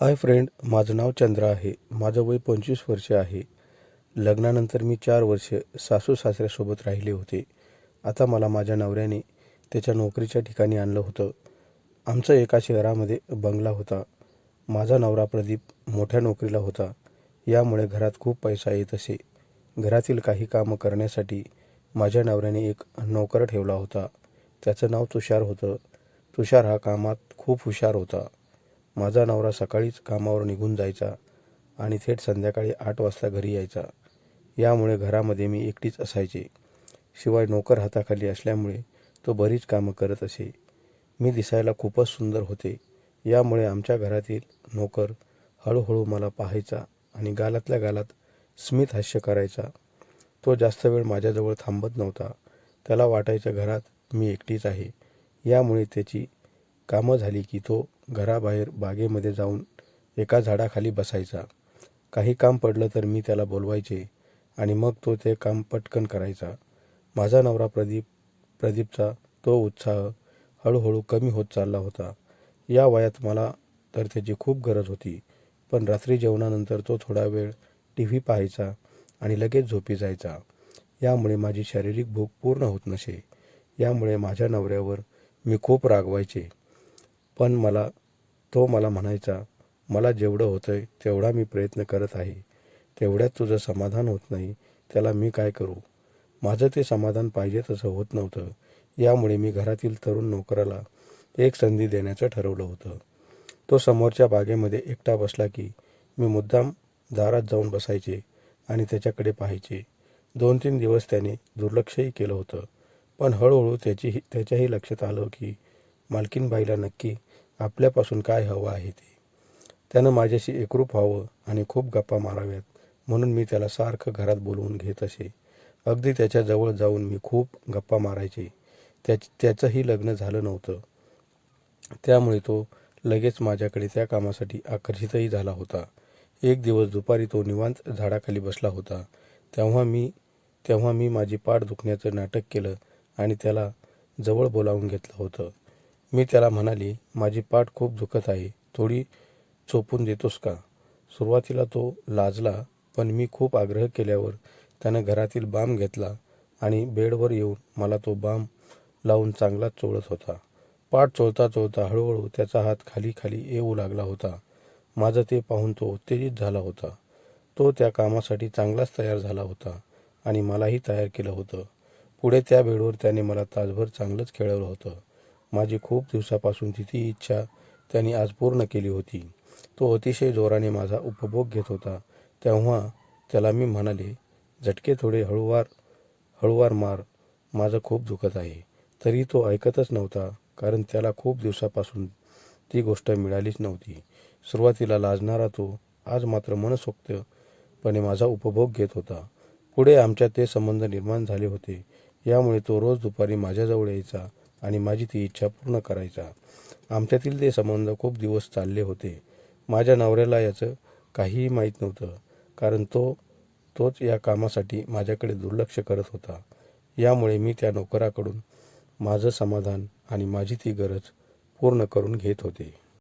Hi friend माझं नाव चंद्र आहे. माझं वय पंचवीस वर्ष आहे. लग्नानंतर मी चार वर्ष सासू सासऱ्यासोबत राहिले होते. आता मला माझ्या नवऱ्याने त्याच्या नोकरीच्या ठिकाणी आणलं होतं. आमचं एका शहरामध्ये बंगला होता. माझा नवरा प्रदीप मोठ्या नोकरीला होता. यामुळे घरात खूप पैसा येत असे. घरातील काही कामं करण्यासाठी माझ्या नवऱ्याने एक नोकर ठेवला होता. त्याचं नाव तुषार होतं. तुषार हा कामात खूप हुशार होता. माझा नवरा सकाळीच कामावर निघून जायचा आणि थेट संध्याकाळी आठ वाजता घरी यायचा. यामुळे घरामध्ये मी एकटीच असायचे. शिवाय नोकर हाताखाली असल्यामुळे तो बरीच कामं करत असे. मी दिसायला खूपच सुंदर होते. यामुळे आमच्या घरातील नोकर हळूहळू मला पाहायचा आणि गालातल्या गालात स्मित हास्य करायचा. तो जास्त वेळ माझ्याजवळ थांबत नव्हता. त्याला वाटायचं घरात मी एकटीच आहे. यामुळे त्याची कामं झाली की तो घराबाहेर बागेमध्ये जाऊन एका झाडाखाली बसायचा. काही काम पडलं तर मी त्याला बोलवायचे आणि मग तो ते काम पटकन करायचा. माझा नवरा प्रदीप प्रदीपचा तो उत्साह हळूहळू कमी होत चालला होता. या वयात मला तर त्याची खूप गरज होती पण रात्री जेवणानंतर तो थोडा वेळ टी व्ही पाहायचा आणि लगेच झोपी जायचा. यामुळे माझी शारीरिक भूक पूर्ण होत नसे. यामुळे माझ्या नवऱ्यावर मी खूप रागवायचे. पण मला तो मला म्हणायचा मला जेवढं होतं आहे तेवढा मी प्रयत्न करत आहे. तेवढ्यात तुझं समाधान होत नाही त्याला मी काय करू? माझं ते समाधान पाहिजे तसं होत नव्हतं. यामुळे मी घरातील तरुण नोकराला एक संधी देण्याचं ठरवलं होतं. तो समोरच्या बागेमध्ये एकटा बसला की मी मुद्दाम दारात जाऊन बसायचे आणि त्याच्याकडे पाहायचे. दोन तीन दिवस त्याने दुर्लक्षही केलं होतं. पण हळूहळू त्याची त्याच्याही लक्षात आलं की मालकीनबाईला नक्की आपल्यापासून काय हवं आहे ते. त्यानं माझ्याशी एकरूप व्हावं आणि खूप गप्पा माराव्यात म्हणून मी त्याला सारखं घरात बोलवून घेत असे. अगदी त्याच्याजवळ जाऊन मी खूप गप्पा मारायचे. त्या त्याचंही लग्न झालं नव्हतं. त्यामुळे तो लगेच माझ्याकडे त्या कामासाठी आकर्षितही झाला होता. एक दिवस दुपारी तो निवांत झाडाखाली बसला होता. तेव्हा मी तेव्हा मी माझी पाठ दुखण्याचं नाटक केलं आणि त्याला जवळ बोलावून घेतलं होतं. मी त्याला म्हणाली माझी पाठ खूप दुखत आहे थोडी चोपून देतोस का? सुरुवातीला तो लाजला पण मी खूप आग्रह केल्यावर त्यानं घरातील बाम घेतला आणि बेडवर येऊन मला तो बाम लावून चांगलाच चोळत होता. पाठ चोळता चोळता हळूहळू त्याचा हात खाली खाली येऊ लागला होता. माझं ते पाहून तो उत्तेजित झाला होता. तो त्या कामासाठी चांगलाच तयार झाला होता आणि मलाही तयार केलं होतं. पुढे त्या बेडवर त्याने मला तासभर चांगलंच खेळवलं होतं. माझी खूप दिवसापासून ती इच्छा त्यांनी आज पूर्ण केली होती. तो अतिशय जोराने माझा उपभोग घेत होता. तेव्हा त्याला मी म्हणाले झटके थोडे हळूवार हळूवार मार. माझं खूप दुखत आहे. तरी तो ऐकतच नव्हता कारण त्याला खूप दिवसापासून ती गोष्ट मिळालीच नव्हती. सुरुवातीला लाजणारा तो आज मात्र मनसोक्तपणे माझा उपभोग घेत होता. पुढे आमच्यात ते संबंध निर्माण झाले होते. यामुळे तो रोज दुपारी माझ्याजवळ यायचा. आणि माझी ती इच्छा पूर्ण करायचा. आमच्यातील ते संबंध खूप दिवस चालले होते. माझ्या नवऱ्याला याचं काहीही माहीत नव्हतं कारण तो तोच या कामासाठी माझ्याकडे दुर्लक्ष करत होता. यामुळे मी त्या नोकराकडून माझं समाधान आणि माझी ती गरज पूर्ण करून घेत होते.